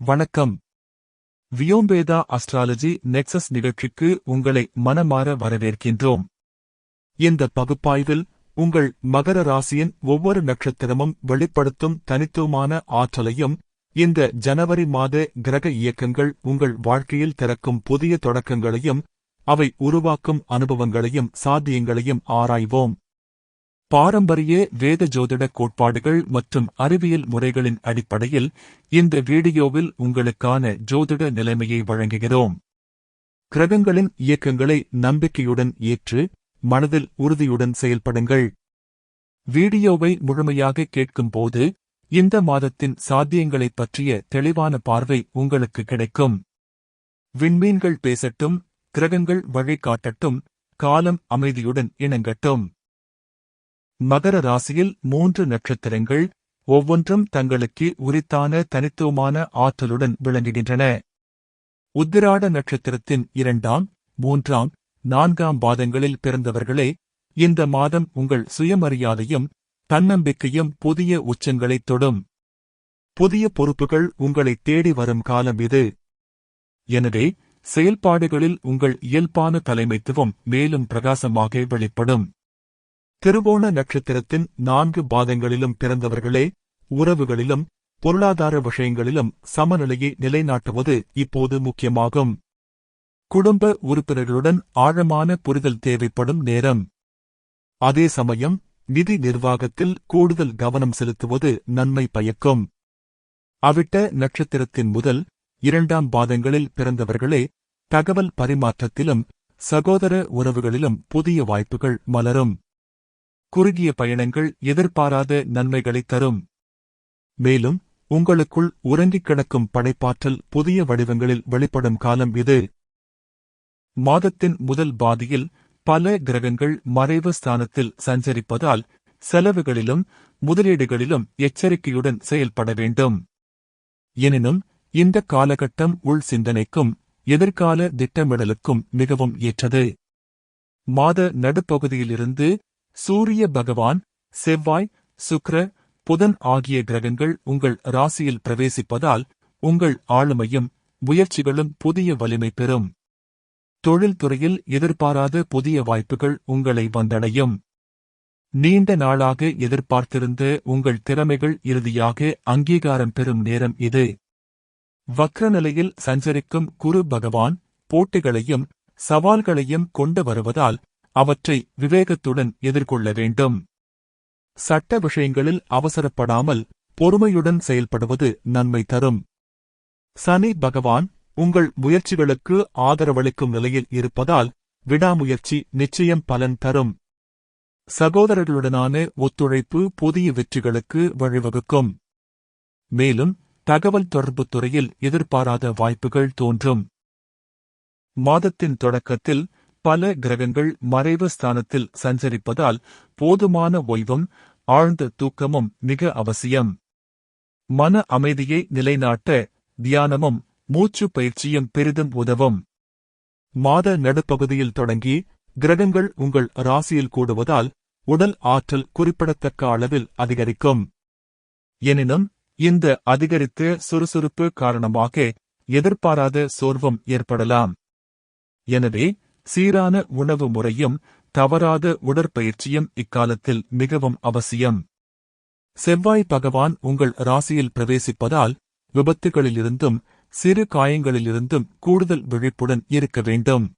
வணக்கம். வியோம்பேதா astrology nexus நிகழ்ச்சிக்கு உங்களை மனமாற வரவேற்கின்றோம். இந்த பகுப்பாய்வில் உங்கள் மகர ராசியின் ஒவ்வொரு நட்சத்திரமும் வெளிப்படுத்தும் தனித்துவமான ஆற்றலையும் இந்த ஜனவரி மாத கிரக இயக்கங்கள் உங்கள் வாழ்க்கையில் திறக்கும் புதிய தொடக்கங்களையும் அவை உருவாக்கும் அனுபவங்களையும் சாத்தியங்களையும் ஆராய்வோம். பாரம்பரிய வேத ஜோதிட கோட்பாடுகள் மற்றும் அறிவியல் முறைகளின் அடிப்படையில் இந்த வீடியோவில் உங்களுக்கான ஜோதிட நிலைமையை வழங்குகிறோம். கிரகங்களின் இயக்கங்களை நம்பிக்கையுடன் ஏற்று மனதில் உறுதியுடன் செயல்படுங்கள். வீடியோவை முழுமையாக கேட்கும்போது இந்த மாதத்தின் சாத்தியங்களைப் பற்றிய தெளிவான பார்வை உங்களுக்கு கிடைக்கும். விண்மீன்கள் பேசட்டும் கிரகங்கள் வழிகாட்டட்டும் காலம் அமைதியுடன் இணங்கட்டும். மகர ராசியில் மூன்று நட்சத்திரங்கள் ஒவ்வொன்றும் தங்களுக்கு உரித்தான தனித்துவமான ஆற்றலுடன் விளங்குகின்றன. உத்திராட நட்சத்திரத்தின் இரண்டாம் மூன்றாம் நான்காம் பாதங்களில் பிறந்தவர்களே இந்த மாதம் உங்கள் சுயமரியாதையும் தன்னம்பிக்கையும் புதிய உச்சங்களைத் தொடும். புதிய பொறுப்புகள் உங்களை தேடி வரும் காலம் இது. எனவே செயல்பாடுகளில் உங்கள் இயல்பான தலைமைத்துவம் மேலும் பிரகாசமாக வெளிப்படும். திருவோண நட்சத்திரத்தின் நான்கு பாதங்களிலும் பிறந்தவர்களே உறவுகளிலும் பொருளாதார விஷயங்களிலும் சமநிலையை நிலைநாட்டுவது இப்போது முக்கியமாகும். குடும்ப உறுப்பினர்களுடன் ஆழமான புரிதல் தேவைப்படும் நேரம். அதே சமயம் நிதி நிர்வாகத்தில் கூடுதல் கவனம் செலுத்துவது நன்மை பயக்கும். அவிட்ட நட்சத்திரத்தின் முதல் இரண்டாம் பாதங்களில் பிறந்தவர்களே தகவல் பரிமாற்றத்திலும் சகோதர உறவுகளிலும் புதிய வாய்ப்புகள் மலரும். குறுகிய பயணங்கள் எதிர்பாராத நன்மைகளைத் தரும். மேலும் உங்களுக்குள் உறங்கிக் கிடக்கும் படைப்பாற்றல் புதிய வடிவங்களில் வெளிப்படும் காலம் இது. மாதத்தின் முதல் பாதியில் பல கிரகங்கள் மறைவு ஸ்தானத்தில் சஞ்சரிப்பதால் செலவுகளிலும் முதலீடுகளிலும் எச்சரிக்கையுடன் செயல்பட வேண்டும். எனினும் இந்த காலகட்டம் உள் சிந்தனைக்கும் எதிர்கால திட்டமிடலுக்கும் மிகவும் ஏற்றது. மாத நடுப்பகுதியிலிருந்து சூரிய பகவான் செவ்வாய் சுக்ர புதன் ஆகிய கிரகங்கள் உங்கள் ராசியில் பிரவேசிப்பதால் உங்கள் ஆளுமையும் முயற்சிகளும் புதிய வலிமை பெறும். தொழில்துறையில் எதிர்பாராத புதிய வாய்ப்புகள் உங்களை வந்தடையும். நீண்ட நாளாக எதிர்பார்த்திருந்த உங்கள் திறமைகள் இறுதியாக அங்கீகாரம் பெறும் நேரம் இது. வக்ர நிலையில் சஞ்சரிக்கும் குரு பகவான் போட்டிகளையும் சவால்களையும் கொண்டு வருவதால் அவற்றை விவேகத்துடன் எதிர்கொள்ள வேண்டும். சட்ட விஷயங்களில் அவசரப்படாமல் பொறுமையுடன் செயல்படுவது நன்மை தரும். சனி பகவான் உங்கள் முயற்சிகளுக்கு ஆதரவளிக்கும் நிலையில் இருப்பதால் விடாமுயற்சி நிச்சயம் பலன் தரும். சகோதரர்களுடனான ஒத்துழைப்பு புதிய வெற்றிகளுக்கு வழிவகுக்கும். மேலும் தகவல் தொடர்புத் துறையில் எதிர்பாராத வாய்ப்புகள் தோன்றும். மாதத்தின் தொடக்கத்தில் பல கிரகங்கள் மறைவு ஸ்தானத்தில் சஞ்சரிப்பதால் போதுமான ஓய்வும் ஆழ்ந்த தூக்கமும் மிக அவசியம். மன அமைதியை நிலைநாட்ட தியானமும் மூச்சு பயிற்சியும் பெரிதும் உதவும். மாத நடுப்பகுதியில் தொடங்கி கிரகங்கள் உங்கள் ராசியில் கூடுவதால் உடல் ஆற்றல் குறிப்பிடத்தக்க அளவில் அதிகரிக்கும். எனினும் இந்த அதிகரித்த சுறுசுறுப்பு காரணமாக எதிர்பாராத சோர்வும் ஏற்படலாம். எனவே சீரான உணவு முறையும் தவறாத உடற்பயிற்சியும் இக்காலத்தில் மிகவும் அவசியம். செவ்வாய் பகவான் உங்கள் ராசியில் பிரவேசிப்பதால் விபத்துகளிலிருந்தும் சிறு காயங்களிலிருந்தும் கூடுதல் விழிப்புடன் இருக்க வேண்டும்.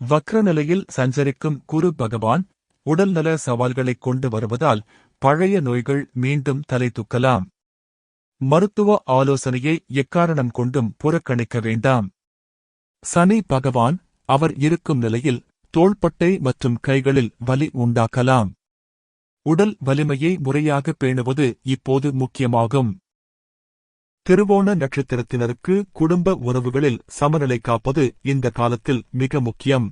வக்ர நிலையில் சஞ்சரிக்கும் குரு பகவான் உடல்நல சவால்களைக் கொண்டு வருவதால் பழைய நோய்கள் மீண்டும் தலை தூக்கலாம். மருத்துவ ஆலோசனையை எக்காரணம் கொண்டும் புறக்கணிக்க வேண்டாம். சனி பகவான் அவர் இருக்கும் நிலையில் தோள்பட்டை மற்றும் கைகளில் வலி உண்டாக்கலாம். உடல் வலிமையை முறையாக பேணுவது இப்போது முக்கியமாகும். திருவோண நட்சத்திரத்தினருக்கு குடும்ப உறவுகளில் சமநிலை காப்பது இந்த காலத்தில் மிக முக்கியம்.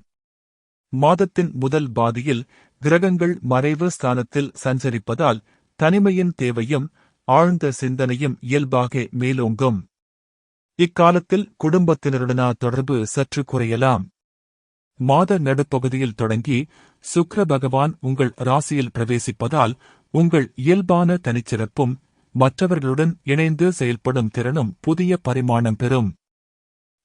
மாதத்தின் முதல் பாதியில் கிரகங்கள் மறைவு ஸ்தானத்தில் சஞ்சரிப்பதால் தனிமையின் தேவையும் ஆழ்ந்த சிந்தனையும் இயல்பாக மேலோங்கும். இக்காலத்தில் குடும்பத்தினருடனா தொடர்பு சற்று குறையலாம். மாத நடுப்பகுதியில் தொடங்கி சுக்ர பகவான் உங்கள் ராசியில் பிரவேசிப்பதால் உங்கள் இயல்பான தனிச்சிறப்பும் மற்றவர்களுடன் இணைந்து செயல்படும் திறனும் புதிய பரிமாணம் பெறும்.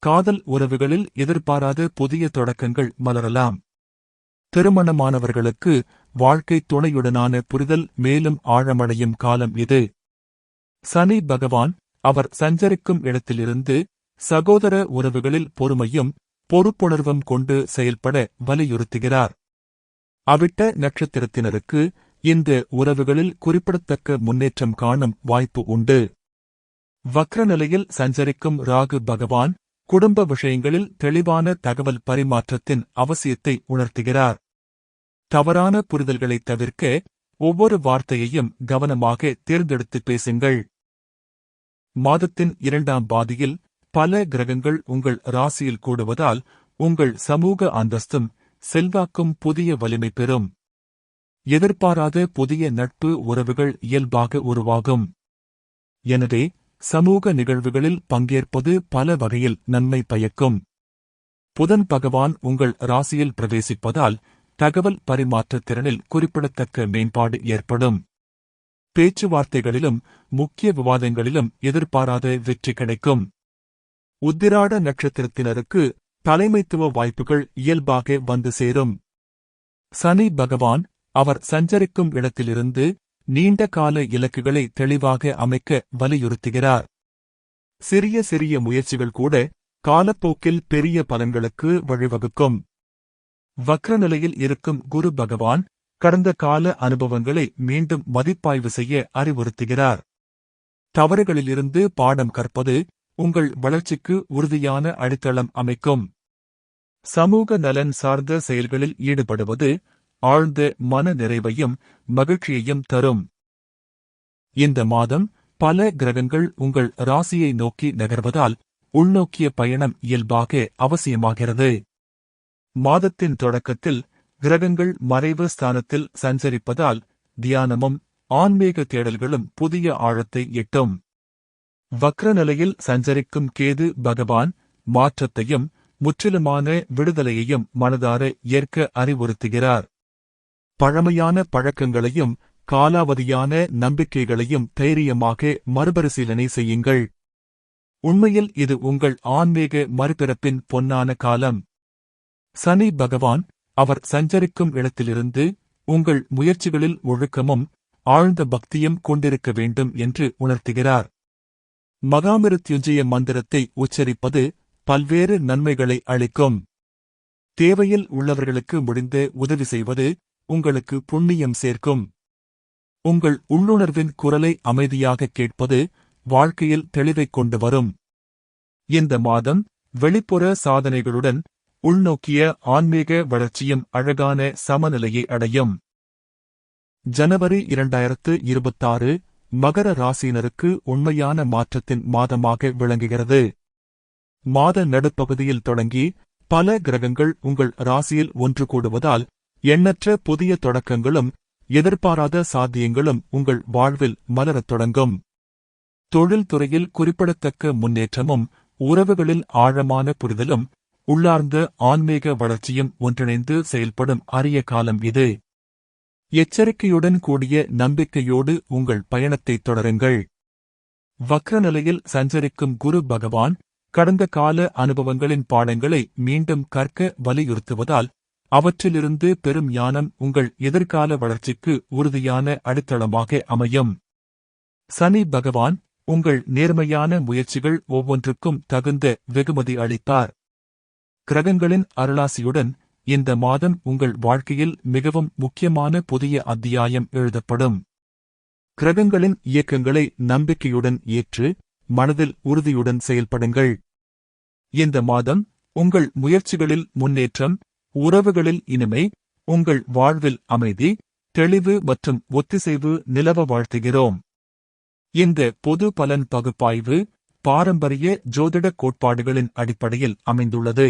காதல் உறவுகளில் எதிர்பாராத புதிய தொடக்கங்கள் மலரலாம். திருமணமானவர்களுக்கு வாழ்க்கை துணையுடனான புரிதல் மேலும் ஆழமடையும் காலம் இது. சனி பகவான் அவர் சஞ்சரிக்கும் இடத்திலிருந்து சகோதர உறவுகளில் பொறுமையும் பொறுப்புணர்வும் கொண்டு செயல்பட வலியுறுத்துகிறார். அவிட்ட நட்சத்திரத்தினருக்கு இந்த உறவுகளில் குறிப்பிடத்தக்க முன்னேற்றம் காணும் வாய்ப்பு உண்டு. வக்ர நிலையில் சஞ்சரிக்கும் ராகு பகவான் குடும்ப விஷயங்களில் தெளிவான தகவல் பரிமாற்றத்தின் அவசியத்தை உணர்த்துகிறார். தவறான புரிதல்களைத் தவிர்க்க ஒவ்வொரு வார்த்தையையும் கவனமாக தேர்ந்தெடுத்து பேசுங்கள். மாதத்தின் இரண்டாம் பாதியில் பல கிரகங்கள் உங்கள் ராசியில் கூடுவதால் உங்கள் சமூக அந்தஸ்தும் செல்வாக்கும் புதிய வலிமை பெறும். எதிர்பாராத புதிய நட்பு உறவுகள் இயல்பாக உருவாகும். எனவே சமூக நிகழ்வுகளில் பங்கேற்பது பல வகையில் நன்மை பயக்கும். புதன் பகவான் உங்கள் ராசியில் பிரவேசிப்பதால் தகவல் பரிமாற்றத் திறனில் குறிப்பிடத்தக்க மேம்பாடு ஏற்படும். பேச்சுவார்த்தைகளிலும் முக்கிய விவாதங்களிலும் எதிர்பாராத வெற்றி கிடைக்கும். உத்திராட நட்சத்திரத்தினருக்கு தலைமைத்துவ வாய்ப்புகள் இயல்பாக வந்து சேரும். சனி பகவான் அவர் சஞ்சரிக்கும் இடத்திலிருந்து நீண்ட கால இலக்குகளை தெளிவாக அமைக்க வலியுறுத்துகிறார். சிறிய சிறிய முயற்சிகள் கூட காலப்போக்கில் பெரிய பலன்களுக்கு வழிவகுக்கும். வக்ரநிலையில் இருக்கும் குரு பகவான் கடந்த கால அனுபவங்களை மீண்டும் மதிப்பாய்வு செய்ய அறிவுறுத்துகிறார். தவறுகளிலிருந்து பாடம் கற்பது உங்கள் வளர்ச்சிக்கு உறுதியான அடித்தளம் அமைக்கும். சமூக நலன் சார்ந்த செயல்களில் ஈடுபடுவது ஆழ்ந்த மன நிறைவையும் மகிழ்ச்சியையும் தரும். இந்த மாதம் பல கிரகங்கள் உங்கள் ராசியை நோக்கி நகர்வதால் உள்நோக்கிய பயணம் இயல்பாக அவசியமாகிறது. மாதத்தின் தொடக்கத்தில் கிரகங்கள் மறைவு ஸ்தானத்தில் சஞ்சரிப்பதால் தியானமும் ஆன்மீக தேடல்களும் புதிய ஆழத்தை எட்டும். வக்ர நிலையில் சஞ்சரிக்கும் கேது பகவான் மாற்றத்தையும் முற்றிலுமான விடுதலையையும் மனதார ஏற்க அறிவுறுத்துகிறார். பழமையான பழக்கங்களையும் காலாவதியான நம்பிக்கைகளையும் தைரியமாக மறுபரிசீலனை செய்யுங்கள். உண்மையில் இது உங்கள் ஆன்மீக மறுபிறப்பின் பொன்னான காலம். சனி பகவான் அவர் சஞ்சரிக்கும் இடத்திலிருந்து உங்கள் முயற்சிகளில் ஒழுக்கமும் ஆழ்ந்த பக்தியும் கொண்டிருக்க வேண்டும் என்று உணர்த்துகிறார். மகாமிருத்யுஞ்சய மந்திரத்தை உச்சரிப்பது பல்வேறு நன்மைகளை அளிக்கும். தேவையில் உள்ளவர்களுக்கு முடிந்து உதவி செய்வது உங்களுக்கு புண்ணியம் சேர்க்கும். உங்கள் உள்ளுணர்வின் குரலை அமைதியாக கேட்பது வாழ்க்கையில் தெளிவைக் கொண்டு வரும். இந்த மாதம் வெளிப்புற சாதனைகளுடன் உள்நோக்கிய ஆன்மீக வளர்ச்சியும் அழகான சமநிலையை அடையும். ஜனவரி இரண்டாயிரத்து இருபத்தாறு மகர ராசியினருக்கு உண்மையான மாற்றத்தின் மாதமாக விளங்குகிறது. மாத நடுப்பகுதியில் தொடங்கி பல கிரகங்கள் உங்கள் ராசியில் ஒன்று கூடுவதால் எண்ணற்ற புதிய தொடக்கங்களும் எதிர்பாராத சாத்தியங்களும் உங்கள் வாழ்வில் மலரத் தொடங்கும். தொழில்துறையில் குறிப்பிடத்தக்க முன்னேற்றமும் உறவுகளில் ஆழமான புரிதலும் உள்ளார்ந்த ஆன்மீக வளர்ச்சியும் ஒன்றிணைந்து செயல்படும் அரிய காலம் இது. எச்சரிக்கையுடன் கூடிய நம்பிக்கையோடு உங்கள் பயணத்தைத் தொடருங்கள். வக்ர நிலையில் சஞ்சரிக்கும் குரு பகவான் கடந்த கால அனுபவங்களின் பாடங்களை மீண்டும் கற்க வலியுறுத்துவதால் அவற்றிலிருந்து பெரும் ஞானம் உங்கள் எதிர்கால வளர்ச்சிக்கு உறுதியான அடித்தளமாக அமையும். சனி பகவான் உங்கள் நேர்மையான முயற்சிகள் ஒவ்வொன்றுக்கும் தகுந்த வெகுமதி அளிப்பார். கிரகங்களின் அருளாசியுடன் இந்த மாதம் உங்கள் வாழ்க்கையில் மிகவும் முக்கியமான புதிய அத்தியாயம் எழுதப்படும். கிரகங்களின் இயக்கங்களை நம்பிக்கையுடன் ஏற்று மனதில் உறுதியுடன் செயல்படுங்கள். இந்த மாதம் உங்கள் முயற்சிகளில் முன்னேற்றம் உறவுகளில் இனிமை உங்கள் வாழ்வில் அமைதி தெளிவு மற்றும் ஒத்திசைவு நிலவ வாழ்த்துகிறோம். இந்த பொது பலன் பகுப்பாய்வு பாரம்பரிய ஜோதிட கோட்பாடுகளின் அடிப்படையில் அமைந்துள்ளது.